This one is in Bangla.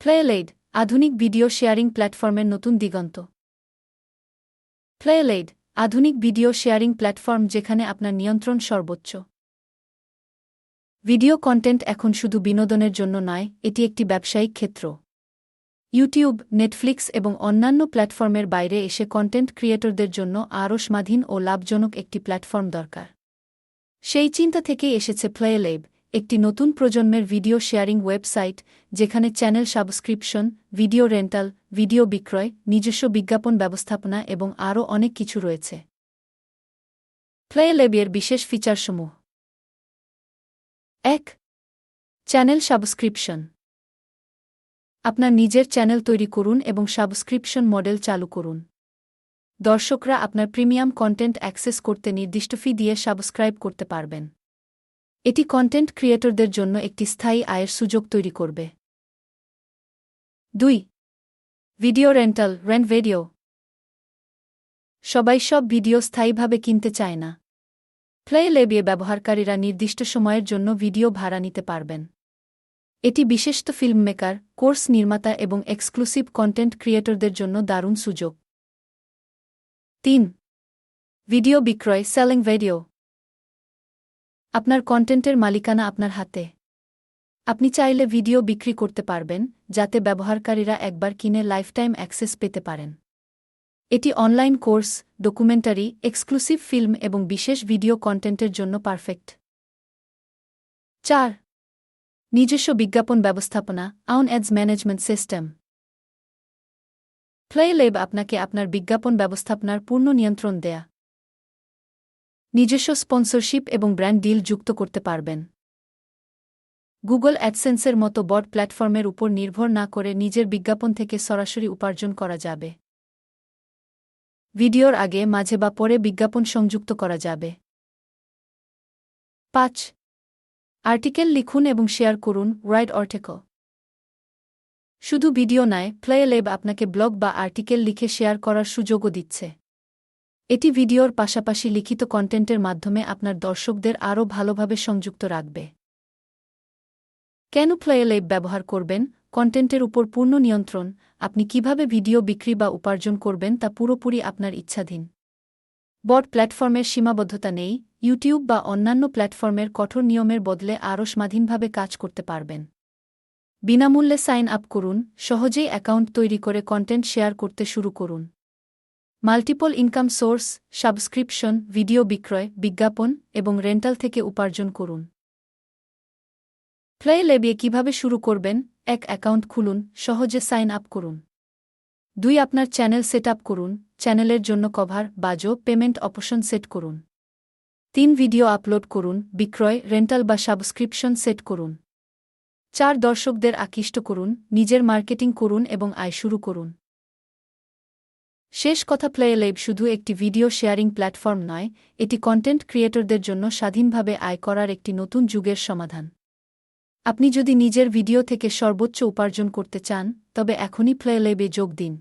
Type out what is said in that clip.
প্লেলেড আধুনিক ভিডিও শেয়ারিং প্ল্যাটফর্মের নতুন দিগন্ত। প্লেলেড আধুনিক ভিডিও শেয়ারিং প্ল্যাটফর্ম যেখানে আপনার নিয়ন্ত্রণ সর্বোচ্চ। ভিডিও কন্টেন্ট এখন শুধু বিনোদনের জন্য নয়, এটি একটি ব্যবসায়িক ক্ষেত্র। ইউটিউব নেটফ্লিক্স এবং অন্যান্য প্ল্যাটফর্মের বাইরে এসে কন্টেন্ট ক্রিয়েটরদের জন্য আরও স্বাধীন ও লাভজনক একটি প্ল্যাটফর্ম দরকার। সেই চিন্তা থেকেই এসেছে প্লেলেব একটি নতুন প্রজন্মের ভিডিও শেয়ারিং ওয়েবসাইট, যেখানে channel subscription, video rental, video বিক্রয়, নিজস্ব বিজ্ঞাপন ব্যবস্থাপনা এবং আরও অনেক কিছু রয়েছে। প্লেলেবের বিশেষ ফিচারসমূহ এক, চ্যানেল সাবস্ক্রিপশন। আপনার নিজের চ্যানেল তৈরি করুন এবং সাবস্ক্রিপশন মডেল চালু করুন। দর্শকরা আপনার প্রিমিয়াম কন্টেন্ট অ্যাক্সেস করতে নির্দিষ্ট ফি দিয়ে সাবস্ক্রাইব করতে পারবেন। এটি কন্টেন্ট ক্রিয়েটরদের জন্য একটি স্থায়ী আয়ের সুযোগ তৈরি করবে। দুই ভিডিও রেন্টাল রেন্ট ভিডিও সবাই সব ভিডিও স্থায়ীভাবে কিনতে চায় না। প্লে লেবিয়ে ব্যবহারকারীরা নির্দিষ্ট সময়ের জন্য ভিডিও ভাড়া নিতে পারবেন। এটি বিশেষত ফিল্ম মেকার কোর্স নির্মাতা এবং এক্সক্লুসিভ কন্টেন্ট ক্রিয়েটরদের জন্য দারুণ সুযোগ। তিন ভিডিও বিক্রয় সেলিং ভিডিও আপনার কন্টেন্টের মালিকানা আপনার হাতে। আপনি চাইলে ভিডিও বিক্রি করতে পারবেন, যাতে ব্যবহারকারীরা একবার কিনে লাইফটাইম অ্যাক্সেস পেতে পারেন। এটি online course, documentary, exclusive film এবং বিশেষ ভিডিও কন্টেন্টের জন্য পারফেক্ট। চার। নিজস্ব বিজ্ঞাপন ব্যবস্থাপনা, own ads management system. Playlab আপনাকে আপনার বিজ্ঞাপন ব্যবস্থাপনার পূর্ণ নিয়ন্ত্রণ দেয়া। নিজস্ব স্পন্সরশিপ এবং ব্র্যান্ড ডিল যুক্ত করতে পারবেন। গুগল অ্যাডসেন্সের মতো বড় প্ল্যাটফর্মের উপর নির্ভর না করে নিজের বিজ্ঞাপন থেকে সরাসরি উপার্জন করা যাবে। ভিডিওর আগে, মাঝে বা পরে বিজ্ঞাপন সংযুক্ত করা যাবে। পাঁচ, আর্টিকেল লিখুন এবং শেয়ার করুন, রাইট অর্টেকল শুধু ভিডিও নয় প্লেলেব আপনাকে ব্লগ বা আর্টিকেল লিখে শেয়ার করার সুযোগও দিচ্ছে। এটি ভিডিওর পাশাপাশি লিখিত কন্টেন্টের মাধ্যমে আপনার দর্শকদের আরও ভালোভাবে সংযুক্ত রাখবে। কেন প্লেলেব ব্যবহার করবেন? কন্টেন্টের উপর পূর্ণ নিয়ন্ত্রণ। আপনি কীভাবে ভিডিও বিক্রি বা উপার্জন করবেন তা পুরোপুরি আপনার ইচ্ছাধীন। বট প্ল্যাটফর্মের সীমাবদ্ধতা নেই। ইউটিউব বা অন্যান্য প্ল্যাটফর্মের কঠোর নিয়মের বদলে আরও স্বাধীনভাবে কাজ করতে পারবেন। বিনামূল্যে সাইন আপ করুন। সহজেই অ্যাকাউন্ট তৈরি করে কন্টেন্ট শেয়ার করতে শুরু করুন। Multiple income source, subscription, video বিক্রয়, বিজ্ঞাপন এবং রেন্টাল থেকে উপার্জন করুন। প্লে লেবিয়ে কীভাবে শুরু করবেন? এক অ্যাকাউন্ট খুলুন, সহজে সাইন আপ করুন। দুই, আপনার চ্যানেল সেট আপ করুন, চ্যানেলের জন্য কভার, বাজো, পেমেন্ট অপশন সেট করুন। তিন, ভিডিও আপলোড করুন, বিক্রয়, রেন্টাল বা সাবস্ক্রিপশন সেট করুন। চার, দর্শকদের আকৃষ্ট করুন, নিজের মার্কেটিং করুন এবং আয় শুরু করুন। শেষ কথা প্লেলেব শুধু একটি ভিডিও শেয়ারিং প্ল্যাটফর্ম নয়, এটি কন্টেন্ট ক্রিয়েটরদের জন্য স্বাধীনভাবে আয় করার একটি নতুন যুগের সমাধান। আপনি যদি নিজের ভিডিও থেকে সর্বোচ্চ উপার্জন করতে চান, তবে এখনই প্লেলেবে যোগ দিন।